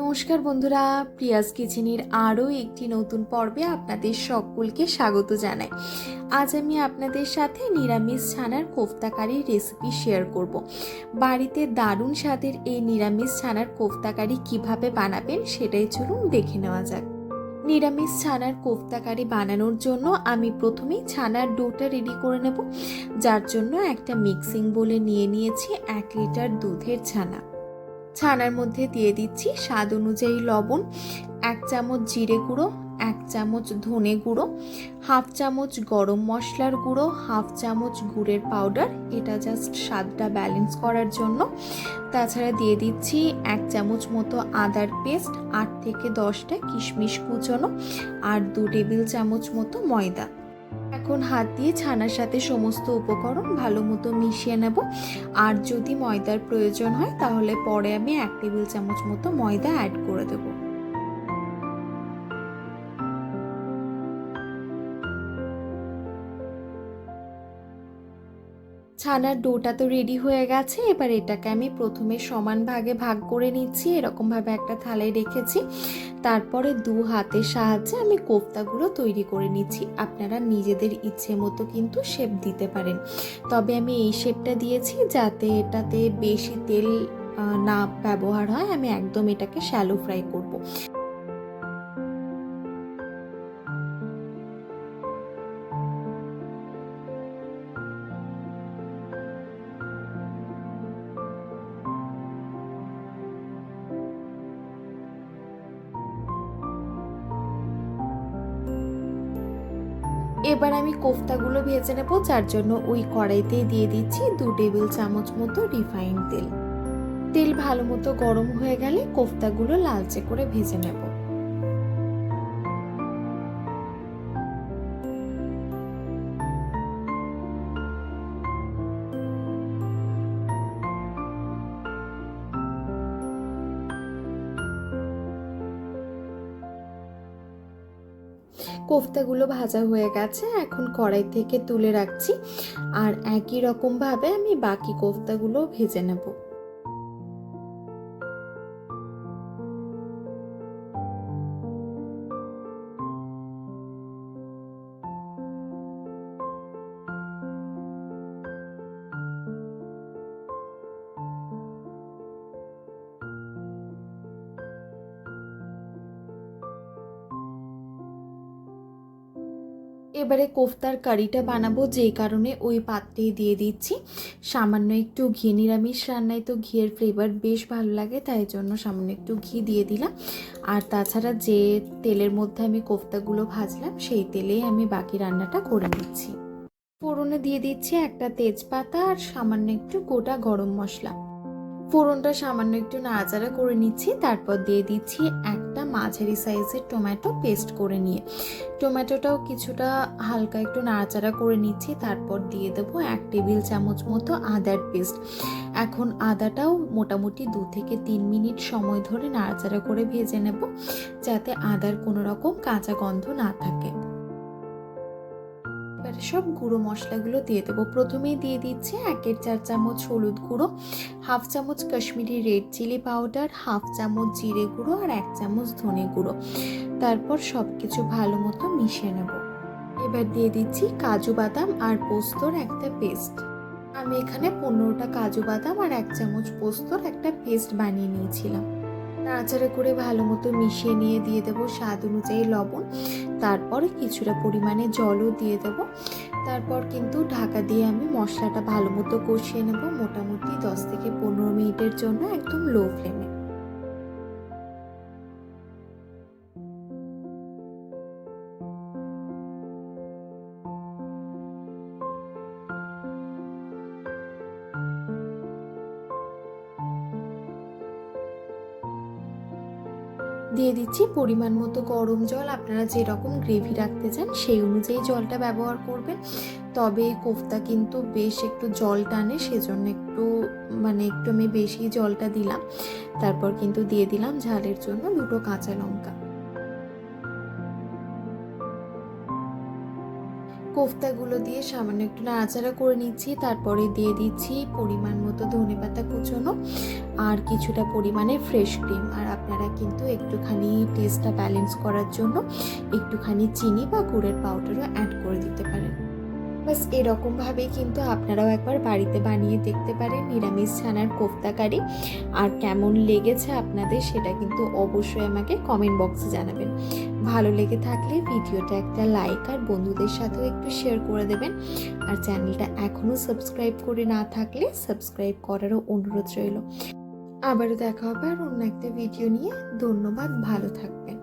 নমস্কার বন্ধুরা, প্রিয়াস কিচেনের আরও একটি নতুন পর্বে আপনাদের সকলকে স্বাগত জানাই। আজ আমি আপনাদের সাথে নিরামিষ ছানার কোফতাকারির রেসিপি শেয়ার করব। বাড়িতে দারুণ স্বাদের এই নিরামিষ ছানার কোফতাকারি কীভাবে বানাবেন সেটাই চলুন দেখে নেওয়া যাক। নিরামিষ ছানার কোফতাকারি বানানোর জন্য আমি প্রথমেই ছানার ডোটা রেডি করে নেব, যার জন্য একটা মিক্সিং বলে নিয়ে নিয়েছি এক লিটার দুধের ছানা। ছানার মধ্যে দিয়ে দিচ্ছি স্বাদ অনুযায়ী লবণ, এক চামচ জিরে গুঁড়ো, এক চামচ ধনে গুঁড়ো, হাফ চামচ গরম মশলার গুঁড়ো, হাফ চামচ গুড়ের পাউডার। এটা জাস্ট স্বাদটা ব্যালেন্স করার জন্য। তাছাড়া দিয়ে দিচ্ছি এক চামচ মতো আদার পেস্ট, আট থেকে দশটা কিশমিশ কুচনো, আর দু টেবিল চামচ মতো ময়দা। এখন হাত দিয়ে ছানার সাথে সমস্ত উপকরণ ভালো মতো মিশিয়ে নেব। আর যদি ময়দার প্রয়োজন হয়, তাহলে পরে আমি এক টেবিল চামচ মতো ময়দা অ্যাড করে দেবো। ছানার ডোটা তো রেডি হয়ে গেছে, এবার এটাকে আমি প্রথমে সমান ভাগে ভাগ করে নিচ্ছি, এরকমভাবে একটা থালায় রেখেছি। তারপরে দু হাতের সাহায্যে আমি কোফতাগুলো তৈরি করে নিচ্ছি। আপনারা নিজেদের ইচ্ছে মতো কিন্তু শেপ দিতে পারেন। তবে আমি এই শেপটা দিয়েছি যাতে এটাতে বেশি তেল না ব্যবহার হয়, আমি একদম এটাকে শ্যালো ফ্রাই করব। এবার আমি কোফতাগুলো ভেজে নেব, যার জন্য ওই কড়াইতে দিয়ে দিচ্ছি দু টেবিল চামচ মতো রিফাইন তেল। তেল ভালো মতো গরম হয়ে গেলে কোফতাগুলো লালচে করে ভেজে নেব। কোফতাগুলো ভাজা হয়ে গেছে, এখন কড়াই থেকে তুলে রাখছি। আর একই রকমভাবে আমি বাকি কোফতাগুলো ভেজে নেব। এবারে কোফতার কারিটা বানাবো যেই কারণে ওই পাত্রেই দিয়ে দিচ্ছি। সামান্য একটু ঘি, নিরামিষ রান্নায় তো ঘিয়ের ফ্লেভার বেশ ভালো লাগে, তাই জন্য সামান্য একটু ঘি দিয়ে দিলাম। আর তাছাড়া যে তেলের মধ্যে আমি কোফতাগুলো ভাজলাম, সেই তেলেই আমি বাকি রান্নাটা করে নিচ্ছি। ফোড়নে দিয়ে দিচ্ছি একটা তেজপাতা আর সামান্য একটু গোটা গরম মশলা। ফোড়নটা সামান্য একটু নাড়াচাড়া করে নিচ্ছি, তারপর দিয়ে দিচ্ছি একটা মাঝারি সাইজের টমেটো পেস্ট করে নিয়ে। টমেটোটাও কিছুটা হালকা একটু নাড়াচাড়া করে নিচ্ছি, তারপর দিয়ে দেবো এক টেবিল চামচ মতো আদার পেস্ট। এখন আদাটাও মোটামুটি দু থেকে তিন মিনিট সময় ধরে নাড়াচাড়া করে ভেজে নেব, যাতে আদার কোনো রকম কাঁচা গন্ধ না থাকে। সব গুঁড়ো মশলাগুলো দিয়ে দেবো। প্রথমেই দিয়ে দিচ্ছি একের চার চামচ হলুদ গুঁড়ো, হাফ চামচ Kashmiri red chilli powder, half চামচ জিরে গুঁড়ো আর এক চামচ ধনে গুঁড়ো। তারপর সব কিছু ভালো মতো মিশিয়ে নেব। এবার দিয়ে দিচ্ছি কাজু বাদাম আর পোস্তর একটা পেস্ট। আমি এখানে পনেরোটা কাজু বাদাম আর এক চামচ পোস্তর একটা পেস্ট বানিয়ে নিয়েছিলাম। নাড়াচাড়া করে ভালো মতো মিশিয়ে নিয়ে দিয়ে দেবো স্বাদ অনুযায়ী লবণ। তারপরে কিছুটা পরিমাণে জলও দিয়ে দেবো। তারপর কিন্তু ঢাকা দিয়ে আমি মশলাটা ভালো মতো কষিয়ে নেব মোটামুটি দশ থেকে পনেরো মিনিটের জন্য একদম লো ফ্লেমে। দিয়ে দিচ্ছি পরিমাণ মতো গরম জল। আপনারা যেরকম গ্রেভি রাখতে চান সেই অনুযায়ী জলটা ব্যবহার করবেন। তবে কোফতা কিন্তু বেশ একটু জল টানে, সেজন্য একটু মানে একটু আমি বেশি জলটা দিলাম। তারপর কিন্তু দিয়ে দিলাম ঝালের জন্য দুটো কাঁচা লঙ্কা। কোফতাগুলো দিয়ে সামান্য একটু নাড়াচাড়া করে নিচ্ছি, তারপরে দিয়ে দিচ্ছি পরিমাণ মতো ধনে পাতা কুচোনো আর কিছুটা পরিমাণে ফ্রেশ ক্রিম আর আপনারা কিন্তু একটুখানি টেস্টটা ব্যালেন্স করার জন্য একটুখানি চিনি বা গুড়ের পাউডারও অ্যাড করে দিতে পারেন। বাস এরকমভাবেই কিন্তু আপনারাও একবার বাড়িতে বানিয়ে দেখতে পারেন নিরামিষ ছানার কোফতা কারি। আর কেমন লেগেছে আপনাদের সেটা কিন্তু অবশ্যই আমাকে কমেন্ট বক্সে জানাবেন। ভালো লেগে থাকলে ভিডিওটা একটা লাইক আর বন্ধুদের সাথেও একটু শেয়ার করে দেবেন। আর চ্যানেলটা এখনও সাবস্ক্রাইব করে না থাকলে সাবস্ক্রাইব করারও অনুরোধ রইল। আবারও দেখা হবে আর অন্য একটা ভিডিও নিয়ে। ধন্যবাদ, ভালো থাকবেন।